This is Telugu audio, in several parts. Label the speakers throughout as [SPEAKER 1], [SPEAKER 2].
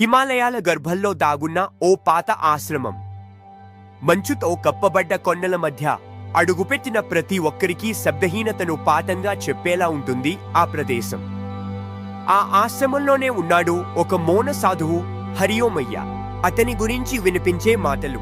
[SPEAKER 1] హిమాలయాల గర్భంలో దాగున్న ఓ పాత ఆశ్రమం. మంచుతో కప్పబడ్డ కొండల మధ్య అడుగుపెట్టిన ప్రతి ఒక్కరికి శబ్దహీనతను పాఠంగా చెప్పేలా ఉంటుంది ఆ ప్రదేశం. ఆ ఆశ్రమంలోనే ఉన్నాడు ఒక మౌన సాధువు హరియోమయ్య. అతని గురించి వినిపించే మాటలు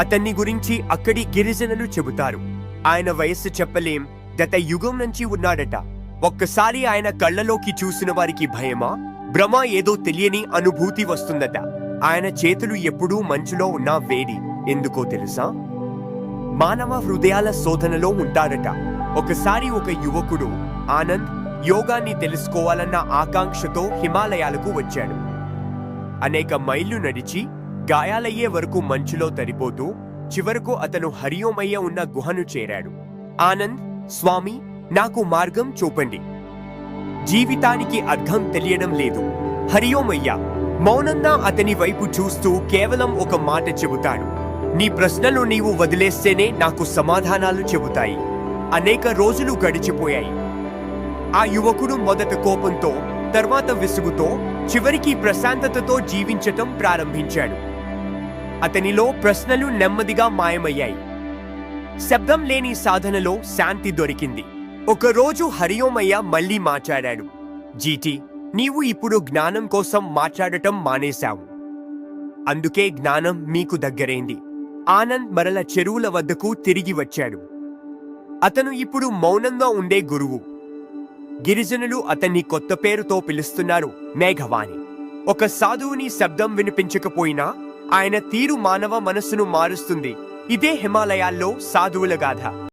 [SPEAKER 1] అతన్ని గురించి అక్కడి గిరిజనులు చెబుతారు. ఆయన వయస్సు చెప్పలేం గత యుగం నుంచి ఉన్నాడట. ఒక్కసారి ఆయన కళ్ళలోకి చూసిన వారికి భయమా? భ్రమ ఏదో తెలియని అనుభూతి వస్తుందట. ఆయన చేతులు ఎప్పుడూ మంచులో ఉన్న వేడి ఎందుకో తెలుసా? మానవ హృదయాల శోధనలో ఉంటారట. ఒకసారి ఒక యువకుడు ఆనంద్ యోగాన్ని తెలుసుకోవాలన్న ఆకాంక్షతో హిమాలయాలకు వచ్చాడు. అనేక మైళ్ళు నడిచి గాయాలయ్యే వరకు మంచులో తరిపోతూ చివరకు అతను హరియోమయ్య ఉన్న గుహను చేరాడు. ఆనంద్ స్వామి నాకు మార్గం చూపండి. జీవితానికి అర్థం తెలియడం లేదు. హరియోమయ్య మౌనంగా అతని వైపు చూస్తూ కేవలం ఒక మాట చెబుతాడు. నీ ప్రశ్నలు నీవు వదిలేస్తేనే నాకు సమాధానాలు చెబుతాయి. అనేక రోజులు గడిచిపోయాయి. ఆ యువకుడు మొదట కోపంతో తర్వాత విసుగుతో చివరికి ప్రశాంతతతో జీవించటం ప్రారంభించాడు. అతనిలో ప్రశ్నలు నెమ్మదిగా మాయమయ్యాయి. శబ్దం లేని సాధనలో శాంతి దొరికింది. ఒకరోజు హరియోమయ్య మళ్ళీ మాట్లాడాడు. జీటి నీవు ఇప్పుడు జ్ఞానం కోసం మాట్లాడటం మానేశావు. అందుకే జ్ఞానం మీకు దగ్గరైంది. ఆనంద్ మరల చెరువుల వద్దకు తిరిగి వచ్చాడు. అతను ఇప్పుడు మౌనంగా ఉండే గురువు. గిరిజనులు అతన్ని కొత్త పేరుతో పిలుస్తున్నారు మేఘవాణి. ఒక సాధువుని శబ్దం వినిపించకపోయినా ఆయన తీరు మానవ మనస్సును మారుస్తుంది. ఇదే హిమాలయాల్లో సాధువుల గాథ.